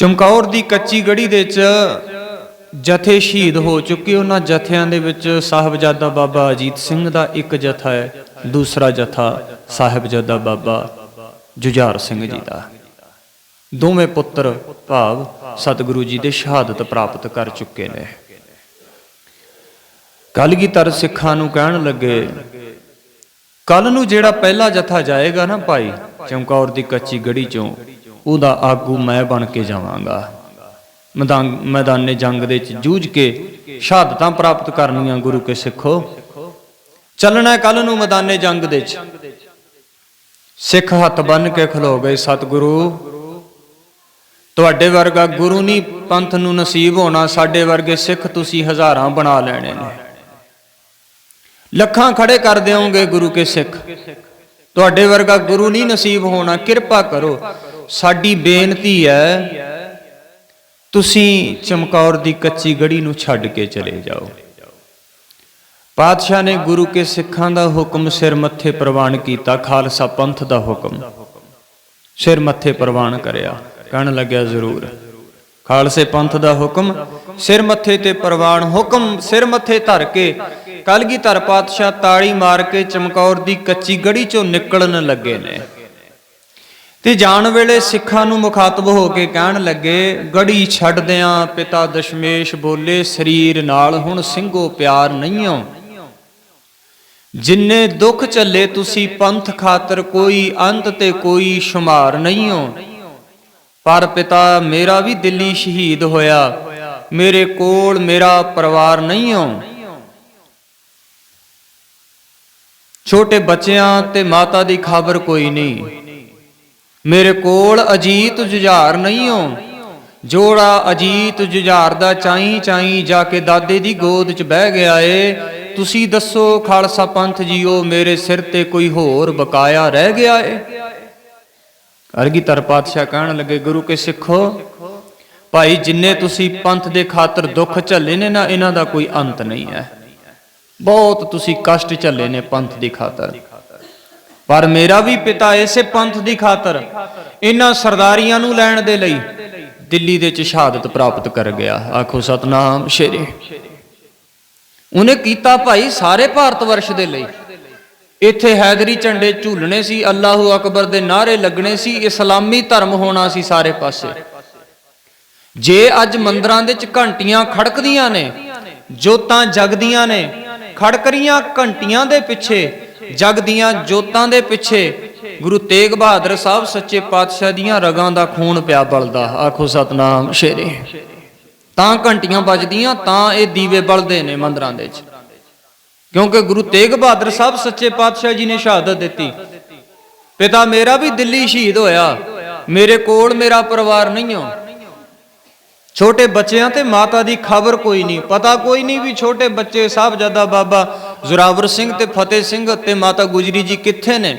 ਚਮਕੌਰ ਦੀ ਕੱਚੀ ਗੜੀ ਦੇ ਚ ਜਥੇ ਸ਼ਹੀਦ ਹੋ ਚੁੱਕੇ। ਉਹਨਾਂ ਜਥਿਆਂ ਦੇ ਵਿੱਚ ਸਾਹਿਬਜ਼ਾਦਾ ਬਾਬਾ ਅਜੀਤ ਸਿੰਘ ਦਾ ਇੱਕ ਜਥਾ ਹੈ, ਦੂਸਰਾ ਜਥਾ ਸਾਹਿਬਜ਼ਾਦਾ ਬਾਬਾ ਜੁਝਾਰ ਸਿੰਘ ਜੀ ਦਾ। ਦੋਵੇਂ ਪੁੱਤਰ ਭਾਵ ਸਤਿਗੁਰੂ ਜੀ ਦੇ ਸ਼ਹਾਦਤ ਪ੍ਰਾਪਤ ਕਰ ਚੁੱਕੇ ਨੇ। ਕਲਗੀਧਰ ਸਿੱਖਾਂ ਨੂੰ ਕਹਿਣ ਲੱਗੇ ਕੱਲ ਨੂੰ ਜਿਹੜਾ ਪਹਿਲਾ ਜਥਾ ਜਾਏਗਾ ਨਾ ਭਾਈ, ਚਮਕੌਰ ਦੀ ਕੱਚੀ ਗੜੀ ਚੋਂ ਉਹਦਾ ਆਗੂ ਮੈਂ ਬਣ ਕੇ ਜਾਵਾਂਗਾ। ਮੈਦਾਨ, ਮੈਦਾਨੇ ਜੰਗ ਦੇ ਵਿੱਚ ਜੂਝ ਕੇ ਸ਼ਹਾਦਤਾਂ ਪ੍ਰਾਪਤ ਕਰਨੀਆਂ ਗੁਰੂ ਕੇ ਸਿੱਖੋ। ਚੱਲਣਾ ਕੱਲ ਨੂੰ ਮੈਦਾਨੇ ਜੰਗ ਦੇ ਵਿੱਚ। ਸਿੱਖ ਹੱਥ ਬੰਨ ਕੇ ਖਲੋ ਗਏ ਸਤਿਗੁਰੂ। ਤੁਹਾਡੇ ਵਰਗਾ ਗੁਰੂ ਨਹੀਂ, ਪੰਥ ਨੂੰ ਨਸੀਬ ਹੋਣਾ, ਸਾਡੇ ਵਰਗੇ ਸਿੱਖ ਤੁਸੀਂ ਹਜ਼ਾਰਾਂ ਬਣਾ ਲੈਣੇ ਨੇ। ਲੱਖਾਂ ਖੜੇ ਕਰ ਦਿਓਗੇ ਗੁਰੂ ਕੇ ਸਿੱਖ। ਤੁਹਾਡੇ ਵਰਗਾ ਗੁਰੂ ਨਹੀਂ ਨਸੀਬ ਹੋਣਾ, ਕਿਰਪਾ ਕਰੋ। ਸਾਡੀ ਬੇਨਤੀ ਹੈ, ਤੁਸੀਂ ਚਮਕੌਰ ਦੀ ਕੱਚੀ ਗੜੀ ਨੂੰ ਛੱਡ ਕੇ ਚਲੇ ਜਾਓ। ਪਾਤਸ਼ਾਹ ਨੇ ਗੁਰੂ ਕੇ ਸਿੱਖਾਂ ਦਾ ਹੁਕਮ ਸਿਰ ਮੱਥੇ ਪ੍ਰਵਾਨ ਕੀਤਾ, ਖਾਲਸਾ ਪੰਥ ਦਾ ਹੁਕਮ। ਸਿਰ ਮੱਥੇ ਪ੍ਰਵਾਨ ਕਰਿਆ, ਕਹਿਣ ਲੱਗਿਆ, ਜ਼ਰੂਰ। ਖਾਲਸੇ ਪੰਥ ਦਾ ਹੁਕਮ, ਸਿਰ ਮੱਥੇ ਤੇ ਪ੍ਰਵਾਨ ਹੁਕਮ, ਸਿਰ ਮੱਥੇ ਧਰ ਕੇ ਕਲਗੀਧਰ ਪਾਤਸ਼ਾਹ ਤਾੜੀ ਮਾਰ ਕੇ ਚਮਕੌਰ ਦੀ ਕੱਚੀ ਗੜੀ ਚੋਂ ਨਿਕਲਣ ਲੱਗੇ ਨੇ। ਤੇ ਜਾਣ ਵੇਲੇ ਸਿੱਖਾਂ ਨੂੰ ਮੁਖਾਤਬ ਹੋ ਕੇ ਕਹਿਣ ਲੱਗੇ, ਗੜੀ ਛੱਡਦਿਆਂ ਪਿਤਾ ਦਸ਼ਮੇਸ਼ ਬੋਲੇ, ਸਰੀਰ ਨਾਲ ਹੁਣ ਸਿੰਘੋ ਪਿਆਰ ਨਹੀਂਓ। ਜਿੰਨੇ ਦੁੱਖ ਚੱਲੇ ਤੁਸੀਂ ਪੰਥ ਖਾਤਰ, ਕੋਈ ਅੰਤ ਤੇ ਕੋਈ ਸ਼ੁਮਾਰ ਨਹੀਂਓ। ਪਰ ਪਿਤਾ, ਮੇਰਾ ਵੀ ਦਿੱਲੀ ਸ਼ਹੀਦ ਹੋਇਆ। ਮੇਰੇ ਕੋਲ ਮੇਰਾ ਪਰਿਵਾਰ ਨਹੀਂਓ। ਛੋਟੇ ਬੱਚਿਆਂ ਤੇ ਮਾਤਾ ਦੀ ਖਬਰ ਕੋਈ ਨਹੀਂ। ਮੇਰੇ ਕੋਲ ਅਜੀਤ ਜੁਝਾਰ ਨਹੀਂ ਹੋ ਜੋੜਾ ਅਜੀਤ ਜੁਝਾਰ ਦਾ ਚਾਈ ਚਾਈ ਜਾ ਕੇ ਦਾਦੇ ਦੀ ਗੋਦ 'ਚ ਬਹਿ ਗਿਆ ਏ। ਤੁਸੀਂ ਦੱਸੋ ਖਾਲਸਾ ਪੰਥ ਜੀਓ, ਮੇਰੇ ਸਿਰ ਤੇ ਕੋਈ ਹੋਰ ਬਕਾਇਆ ਰਹਿ ਗਿਆ ਏ। ਅਰਗੀ ਤਰ ਪਾਤਸ਼ਾਹ ਕਹਿਣ ਲੱਗੇ, ਗੁਰੂ ਕੇ ਸਿੱਖੋ। ਭਾਈ, ਜਿੰਨੇ ਤੁਸੀਂ ਪੰਥ ਦੇ ਖਾਤਰ ਦੁੱਖ ਝੱਲੇ ਨੇ ਨਾ, ਇਹਨਾਂ ਦਾ ਕੋਈ ਅੰਤ ਨਹੀਂ ਹੈ। ਬਹੁਤ ਤੁਸੀਂ ਕਸ਼ਟ ਝੱਲੇ ਨੇ ਪੰਥ ਦੀ ਖਾਤਰ। ਪਰ ਮੇਰਾ ਵੀ ਪਿਤਾ ਇਸੇ ਪੰਥ ਦੀ ਖਾਤਰ ਇਹਨਾਂ ਸਰਦਾਰੀਆਂ ਨੂੰ ਲੈਣ ਦੇ ਲਈ ਦਿੱਲੀ ਦੇ ਚ ਸ਼ਹਾਦਤ ਪ੍ਰਾਪਤ ਕਰ ਗਿਆ। ਆਖੋ, ਸਤਨਾਮ ਸ਼ੇਰੇ। ਉਹਨੇ ਕੀਤਾ ਭਾਈ ਸਾਰੇ ਭਾਰਤ ਵਰਸ਼ ਦੇ ਲਈ। ਇੱਥੇ ਹੈਦਰੀ ਝੰਡੇ ਝੂਲਣੇ ਸੀ, ਅੱਲਾਹੂ ਅਕਬਰ ਦੇ ਨਾਰੇ ਲੱਗਣੇ ਸੀ, ਇਸਲਾਮੀ ਧਰਮ ਹੋਣਾ ਸੀ ਸਾਰੇ ਪਾਸੇ। ਜੇ ਅੱਜ ਮੰਦਰਾਂ ਦੇ ਚ ਘੰਟੀਆਂ ਖੜਕਦੀਆਂ ਨੇ, ਜੋਤਾਂ ਜਗਦੀਆਂ ਨੇ, ਖੜਕਰੀਆਂ ਘੰਟੀਆਂ ਦੇ ਪਿੱਛੇ ਜਗ ਦੀਆਂ ਜੋਤਾਂ ਦੇ ਪਿੱਛੇ ਗੁਰੂ ਤੇਗ ਬਹਾਦਰ ਸਾਹਿਬ ਸੱਚੇ ਪਾਤਸ਼ਾਹ ਦੀਆਂ ਰਗਾਂ ਦਾ ਖੂਨ ਪਿਆ ਬਲਦਾ। ਆਖੋ ਸਤਨਾਮ, ਸ਼ੇਰੇ। ਤਾਂ ਘੰਟੀਆਂ ਵੱਜਦੀਆਂ, ਤਾਂ ਇਹ ਦੀਵੇ ਬਲਦੇ ਨੇ ਮੰਦਰਾਂ ਦੇ ਵਿੱਚ। ਕਿਉਂਕਿ ਗੁਰੂ ਤੇਗ ਬਹਾਦਰ ਸਾਹਿਬ ਸੱਚੇ ਪਾਤਸ਼ਾਹ ਜੀ ਨੇ ਸ਼ਹਾਦਤ ਦਿੱਤੀ। ਪਿਤਾ ਮੇਰਾ ਵੀ ਦਿੱਲੀ ਸ਼ਹੀਦ ਹੋਇਆ। ਮੇਰੇ ਕੋਲ ਮੇਰਾ ਪਰਿਵਾਰ ਨਹੀਂ ਹੋ ਛੋਟੇ ਬੱਚਿਆਂ ਤੇ ਮਾਤਾ ਦੀ ਖਬਰ ਕੋਈ ਨਹੀਂ। ਪਤਾ ਕੋਈ ਨਹੀਂ ਵੀ ਛੋਟੇ ਬੱਚੇ ਸਾਹਿਬਜ਼ਾਦਾ ਬਾਬਾ ਜ਼ੁਰਾਵਰ ਸਿੰਘ ਤੇ ਫਤਿਹ ਸਿੰਘ ਤੇ ਮਾਤਾ ਗੁਜਰੀ ਜੀ ਕਿੱਥੇ ਨੇ?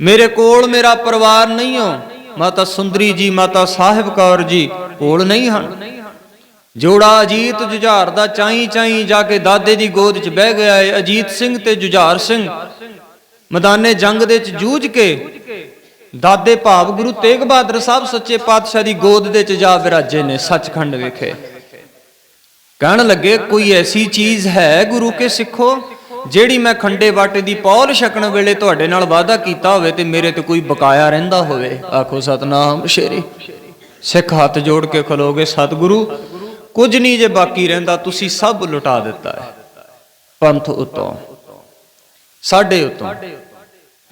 ਮੇਰੇ ਕੋਲ ਮੇਰਾ ਪਰਿਵਾਰ ਨਹੀਂ ਹੋ। ਮਾਤਾ ਸੁੰਦਰੀ ਜੀ, ਮਾਤਾ ਸਾਹਿਬ ਕੌਰ ਜੀ ਕੋਲ ਨਹੀਂ ਹਨ। ਜੋੜਾ ਅਜੀਤ ਜੁਝਾਰ ਦਾ ਚਾਈ ਚਾਈ ਜਾ ਕੇ ਦਾਦੇ ਦੀ ਗੋਦ 'ਚ ਬਹਿ ਗਿਆ ਏ। ਅਜੀਤ ਸਿੰਘ ਤੇ ਜੁਝਾਰ ਸਿੰਘ ਮੈਦਾਨੇ ਜੰਗ ਦੇ 'ਚ ਜੂਝ ਕੇ ਦਾਦੇ ਭਾਵ ਗੁਰੂ ਤੇਗ ਬਹਾਦਰ ਸਾਹਿਬ ਸੱਚੇ ਪਾਤਸ਼ਾਹ ਦੀ ਗੋਦ ਦੇ 'ਚ ਜਾ ਵਿਰਾਜੇ ਨੇ, ਸੱਚਖੰਡ ਵਿਖੇ। ਕਹਿਣ ਲੱਗੇ, ਕੋਈ ਐਸੀ ਚੀਜ਼ ਹੈ ਗੁਰੂ ਕੇ ਸਿੱਖੋ ਜਿਹੜੀ ਮੈਂ ਖੰਡੇ ਬਾਟੇ ਦੀ ਪੌਲ ਛਕਣ ਵੇਲੇ ਤੁਹਾਡੇ ਨਾਲ ਵਾਅਦਾ ਕੀਤਾ ਹੋਵੇ ਤੇ ਮੇਰੇ ਤੇ ਕੋਈ ਬਕਾਇਆ ਰਹਿੰਦਾ ਹੋਵੇ? ਆਖੋ, ਸਤਨਾਮ ਸ਼ੇਰੀ ਸਿੱਖ ਹੱਥ ਜੋੜ ਕੇ ਖਲੋਗੇ ਸਤਿਗੁਰੂ, ਕੁਝ ਨਹੀਂ ਜੇ ਬਾਕੀ ਰਹਿੰਦਾ, ਤੁਸੀਂ ਸਭ ਲੁਟਾ ਦਿੱਤਾ ਹੈ। ਪੰਥ ਉਤੋਂ, ਸਾਡੇ ਉਤੋਂ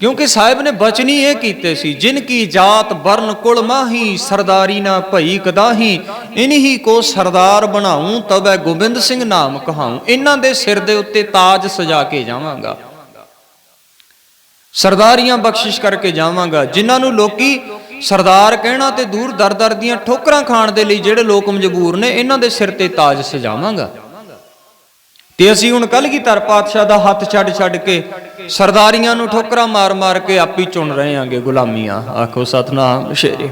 ਕਿਉਂਕਿ ਸਾਹਿਬ ਨੇ ਬਚਨੀ ਇਹ ਕੀਤੇ ਸੀ, ਜਿਨ ਕੀ ਜਾਤ ਵਰਨ ਕੁਲ ਮਾਹੀ, ਸਰਦਾਰੀ ਨਾ ਭਈ ਕਦਾਹੀ, ਇਨਹੀ ਕੋ ਸਰਦਾਰ ਬਣਾਉ ਤਬੈ ਗੋਬਿੰਦ ਸਿੰਘ ਨਾਮ ਕਹਾਉ ਇਹਨਾਂ ਦੇ ਸਿਰ ਦੇ ਉੱਤੇ ਤਾਜ ਸਜਾ ਕੇ ਜਾਵਾਂਗਾ। ਸਰਦਾਰੀਆਂ ਬਖਸ਼ਿਸ਼ ਕਰਕੇ ਜਾਵਾਂਗਾ, ਜਿਨ੍ਹਾਂ ਨੂੰ ਲੋਕੀ ਸਰਦਾਰ ਕਹਿਣਾ ਤੇ ਦੂਰ ਦਰ-ਦਰ ਦੀਆਂ ਠੋਕਰਾਂ ਖਾਣ ਦੇ ਲਈ ਜਿਹੜੇ ਲੋਕ ਮਜਬੂਰ ਨੇ ਇਹਨਾਂ ਦੇ ਸਿਰ ਤੇ ਤਾਜ ਸਜਾਵਾਂਗਾ। ਤੇ ਅਸੀਂ ਹੁਣ ਕਲਗੀਧਰ ਪਾਤਸ਼ਾਹ ਦਾ ਹੱਥ ਛੱਡ ਛੱਡ ਕੇ ਸਰਦਾਰੀਆਂ ਨੂੰ ਠੋਕਰਾਂ ਮਾਰ ਮਾਰ ਕੇ ਆਪੀ ਚੁਣ ਰਹੇ ਆਂਗੇ ਗੁਲਾਮੀਆਂ। ਆਖੋ ਸਤਨਾਮ ਸ਼ੇਰੇ।